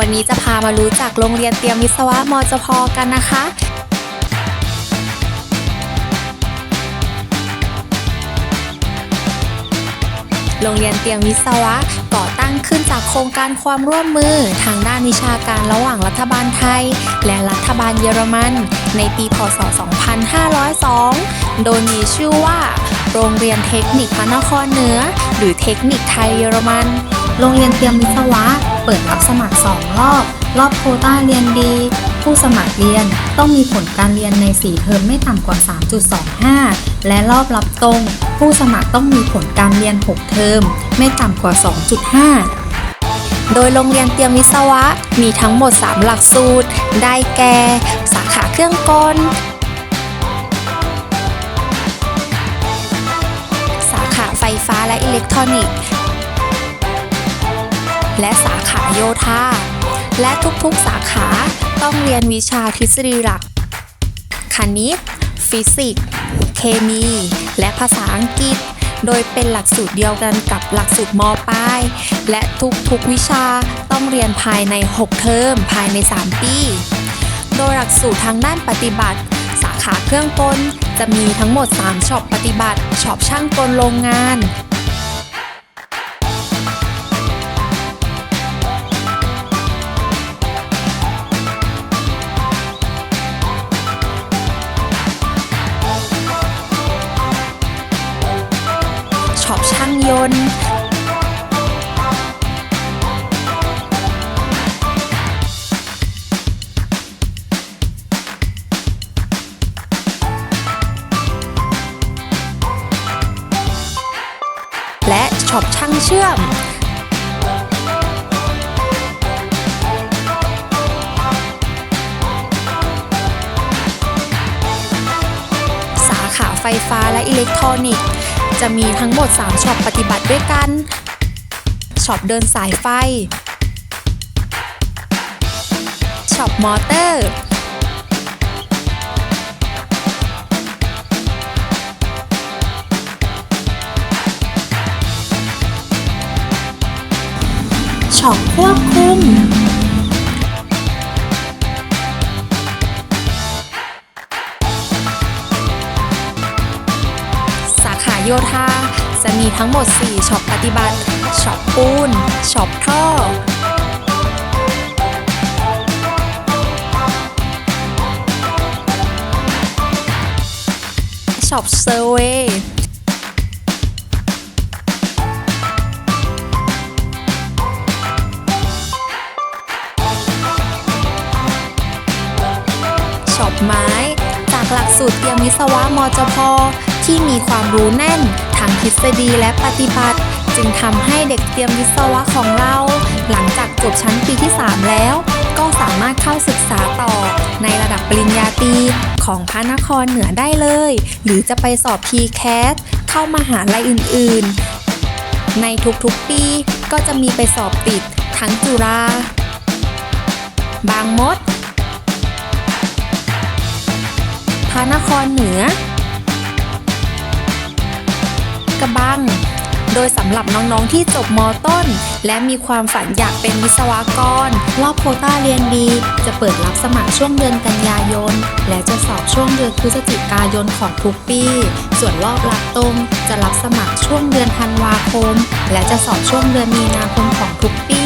วันนี้จะพามารู้จักโรงเรียนเตรียมวิศวะมจพกันนะคะ โรงเรียนเตรียมวิศวะก่อตั้งขึ้นจากโครงการความร่วมมือทางด้านวิชาการระหว่างรัฐบาลไทย และรัฐบาลเยอรมัน ในปี พศ 2502 โดยมีชื่อว่า โรงเรียนเทคนิคพระนครเหนือ หรือเทคนิคไทยเยอรมัน โรงเรียนเตรียมวิศวะ เปิดรับสมัคร 2 รอบ รอบโควต้าเรียนดี ผู้สมัครเรียนต้องมีผลการเรียนใน 4 เทอมไม่ต่ำกว่า 3.25 และรอบรับตรง ผู้สมัครต้องมีผลการเรียน 6 เทอมไม่ต่ำกว่า 2.5โดยโรงเรียนเตรียมวิศวะ มีทั้งหมด 3 หลักสูตร ได้แก่ สาขาเครื่องกล สาขาไฟฟ้าและอิเล็กทรอนิกส์ และสาขาโยธา และทุกๆสาขาต้องเรียนวิชาทฤษฎีหลัก คณิต ฟิสิกส์ เคมี และภาษาอังกฤษ โดยเป็นหลักสูตรเดียวกันกับหลักสูตรมปลาย และทุกๆวิชาต้องเรียนภายใน 6 เทอมภายใน 3 ปี โดยหลักสูตรทางด้านปฏิบัติ สาขาเครื่องกลจะมีทั้งหมด 3ช็อปปฏิบัติช็อปช่างกลโรงงาน ยนต์ และช็อปช่างเชื่อมสาขาไฟฟ้าและอิเล็กทรอนิกส์ จะมีทั้งหมด 3ช็อปปฏิบัติด้วยกันช็อปเดินสายไฟช็อปมอเตอร์ช็อปควบคุม โยธาจะมีทั้งหมด 4ช็อปปฏิบัติช็อปปูนช็อปท่อช็อปเซอร์เวย์ช็อปไม้ จากหลักสูตรเตรียมวิศวะมจพ ที่มีความรู้แน่นทั้งทฤษฎีและปฏิบัติ จึงทำให้เด็กเตรียมวิศวะของเรา หลังจากจบชั้นปีที่ 3 แล้ว ก็สามารถเข้าศึกษาต่อ ในระดับปริญญาตรีของพระนครเหนือได้เลย หรือจะไปสอบ PCAT เข้ามาหาลัยอื่นๆ ในทุกๆปีก็จะมีไปสอบติดทั้งจุฬาบางมด พระนครเหนือ บังโดยสำหรับน้องๆที่จบมต้น และมีความฝันอยากเป็นวิศวกร รอบโควต้าเรียนดี จะเปิดรับสมัครช่วงเดือนกันยายน และจะสอบช่วงเดือนพฤศจิกายนของทุกปี ส่วนรอบรับตรงจะรับสมัครช่วงเดือนธันวาคม และจะสอบช่วงเดือนมีนาคมของทุกปี